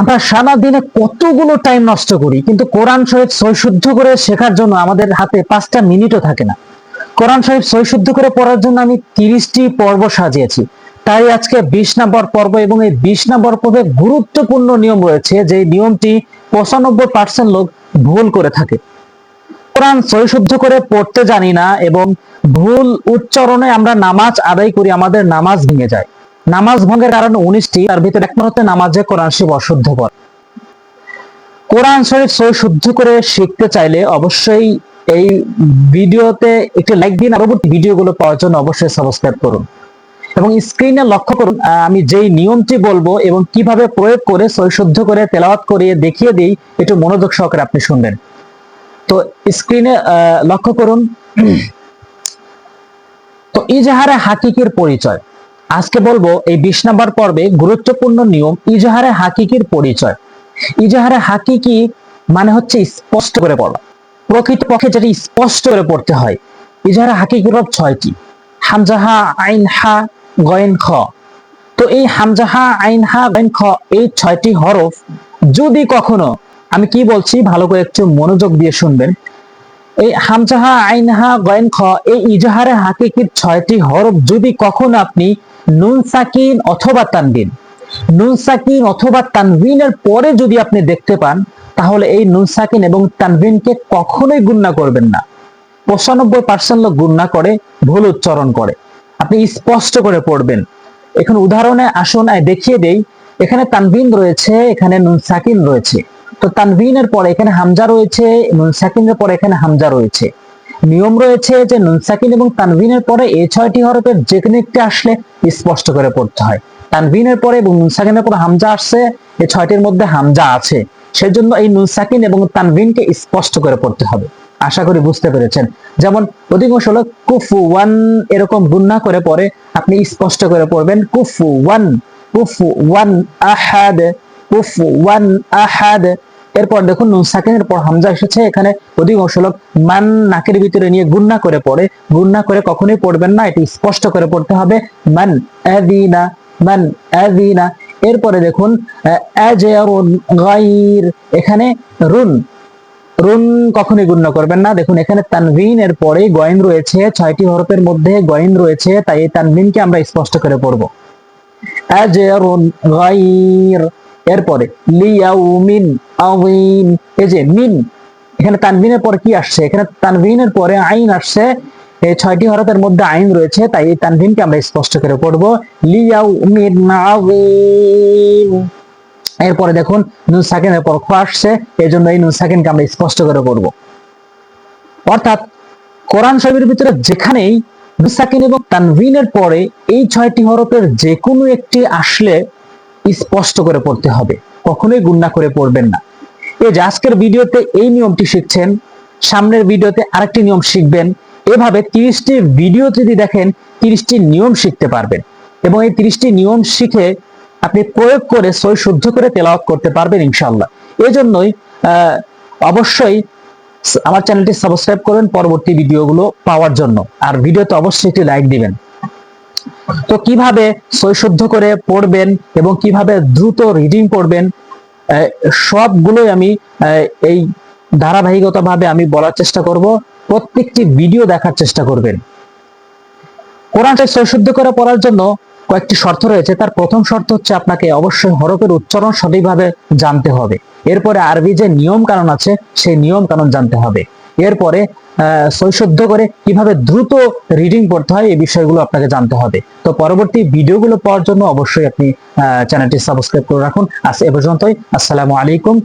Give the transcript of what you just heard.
আমরা সারা দিনে কতগুলো টাইম নষ্ট করি, কিন্তু কোরআন শরীফ সৈশুদ্ধ করে শেখার জন্য আমাদের হাতে পাঁচটা মিনিটও থাকে না। কোরআন শরীফ সৈশুদ্ধ করে পড়ার জন্য আমি তিরিশটি পর্ব সাজিয়েছি। তাই আজকে বিশ নম্বর পর্ব এবং এই বিশ নম্বর পর্বে গুরুত্বপূর্ণ নিয়ম রয়েছে যে নিয়মটি পঁচানব্বই পার্সেন্ট লোক ভুল করে থাকে। কোরআন সৈশুদ্ধ করে পড়তে জানি না এবং ভুল উচ্চারণে আমরা নামাজ আদায় করি, আমাদের নামাজ ভেঙে যায়। নামাজ ভঙ্গের কারণে উনিশটি, তার ভিতরে এক নম্বর হচ্ছে নামাজে কোরআন শরীফ অশুদ্ধ পড় কোরআন শরীফ সই শুদ্ধ করে শিখতে চাইলে অবশ্যই এই ভিডিওতে একটি লাইক দিন পরবর্তী ভিডিওগুলো পাওয়ার জন্য অবশ্যই সাবস্ক্রাইব করুন। এবং স্ক্রিনে লক্ষ্য করুন আমি যেই নিয়মটি বলব এবং কীভাবে প্রয়োগ করে সই শুদ্ধ করে তেলাওয়াত করিয়ে দেখিয়ে দিই, একটু মনোযোগ সহকারে আপনি শুনবেন। তো স্ক্রিনে লক্ষ্য করুন। তো ইজাহারে হাকিকির পরিচয়। আজকে বলব এই বিশ নাম্বার পর্বে গুরুত্বপূর্ণ নিয়ম ইজাহারে হাকিকির পরিচয়। ইজাহারে হাকিকি মানে হচ্ছে স্পষ্ট করে পড়া প্রকৃত পক্ষে যেটি স্পষ্ট করে পড়তে হয়, ইজাহারে হাকিকির রব ছয়টি হামজাহা, আইন, হা, গয়েন, খ। তো এই হামজাহা, আইন, হা, গয়েন, খ এই ছয়টি হরফ যদি কখনো, আমি কি বলছি, ভালো করে একটু মনোযোগ দিয়ে শুনবেন। এই হামজাহা আইনহা গয়েন, খ এই ইজাহারে হাকিকির ছয়টি হরফ যদি কখনো আপনি নুন সাকিন অথবা তানবিন নুন সাকিন অথবা তানবিনের পরে যদি আপনি দেখতে পান, তাহলে এই নুন সাকিন এবং তানবিনকে কখনোই গুণনা করবেন না। পঁচানব্বই পার্সেন্ট লোক গুণনা করে, ভুল উচ্চারণ করে। আপনি স্পষ্ট করে পড়বেন। এখন উদাহরণে আসুন দেখিয়ে দেই। এখানে তানবিন রয়েছে, এখানে নুন সাকিন রয়েছে। তো তানবিনের পরে এখানে হামজা রয়েছে, নুন সাকিনের পরে এখানে হামজা রয়েছে। নিয়ম রয়েছে যে নুন সাকিন এবং তানবিনের পরে এই ছয়টি হরফের যে কোনো একটি আসলে স্পষ্ট করে পড়তে হয়। তানবিনের পরে এবং নুন সাকিনের পরে হামজা আসছে, এই ছয়টির মধ্যে হামজা আছে। সেজন্য এই নুন সাকিন এবং তানবিনকে স্পষ্ট করে পড়তে হবে। আশা করি বুঝতে পেরেছেন। যেমন অধিকাংশ লোক কুফু ওয়ান এরকম গুন্না করে পরে আপনি স্পষ্ট করে পড়বেন কুফু ওয়ান কুফু ওয়ান আহাদ কুফু ওয়ান আহাদ এরপর দেখুন নুন সাকিনের পর হামজা এসেছে। এখানে অধিকাংশ লোক মান নাকের ভিতরে নিয়ে গুন্না করে পড়ে। গুন্না করে কখনোই পড়বেন না, এটি স্পষ্ট করে পড়তে হবে। মান আদিনা মান আদিনা এরপরে দেখুন এখানে রুন রুন কখনোই গুণ্য করবেন না। দেখুন, এখানে তানভিন এর পরে গয়েন রয়েছে। ছয়টি হরফের মধ্যে গয়েন রয়েছে, তাই এই তানভিনকে আমরা স্পষ্ট করে পড়ব। এরপরে, লিয়াউমিন। আযীম। এই যে মিন, এখানে তানভিনের পরে কি আসছে? এখানে তানভিনের পরে আইন আসছে। এই ছয়টি হরফের মধ্যে আইন রয়েছে, তাই এই তানভিনকে আমরা স্পষ্ট করে পড়ব। লিয়াউমিন আযীম। এরপরে দেখুন, নুন সাকিনের পর খ আসছে এই জন্য এই নুন সাকিনকে আমরা স্পষ্ট করে পড়ব। অর্থাৎ কোরআন শরীফের ভিতরে যেখানেই নুন সাকিন এবং তানভিনের পরে এই ছয়টি হরফের যে কোনো একটি আসলে স্পষ্ট করে পড়তে হবে। কখনোই গুন্না করে পড়বেন না। এই যে আজকের ভিডিওতে এই নিয়মটি শিখছেন, সামনের ভিডিওতে আরেকটি নিয়ম শিখবেন। এভাবে তিরিশটি ভিডিও যদি দেখেন, তিরিশটি নিয়ম শিখতে পারবেন। এবং এই তিরিশটি নিয়ম শিখে আপনি প্রয়োগ করে সই শুদ্ধ করে তেলাওয়াত করতে পারবেন ইনশাল্লাহ জন্যই অবশ্যই আমার চ্যানেলটি সাবস্ক্রাইব করুন পরবর্তী ভিডিওগুলো পাওয়ার জন্য। আর ভিডিওতে অবশ্যই একটি লাইক দিবেন। তো কীভাবে সই শুদ্ধ করে পড়বেন এবং কীভাবে দ্রুত রিডিং পড়বেন সবগুলোই আমি এই ধারাবাহিকতাভাবে আমি বলার চেষ্টা করব। প্রত্যেকটি ভিডিও দেখার চেষ্টা করবেন। কোরআনটা সৈশুদ্ধ করে পড়ার জন্য কয়েকটি শর্ত রয়েছে। তার প্রথম শর্ত হচ্ছে আপনাকে অবশ্যই হরফের উচ্চারণ সঠিকভাবে জানতে হবে। এরপরে আরবি যে নিয়ম কানুন আছে, সেই নিয়ম কানুন জানতে হবে। এরপরে সৈশুদ্ধ করে কীভাবে দ্রুত রিডিং পড়তে হয়, এই বিষয়গুলো আপনাকে জানতে হবে। তো পরবর্তী ভিডিওগুলো পাওয়ার জন্য অবশ্যই আপনি চ্যানেলটি সাবস্ক্রাইব করে রাখুন। আজ এ পর্যন্তই। আসসালামু আলাইকুম।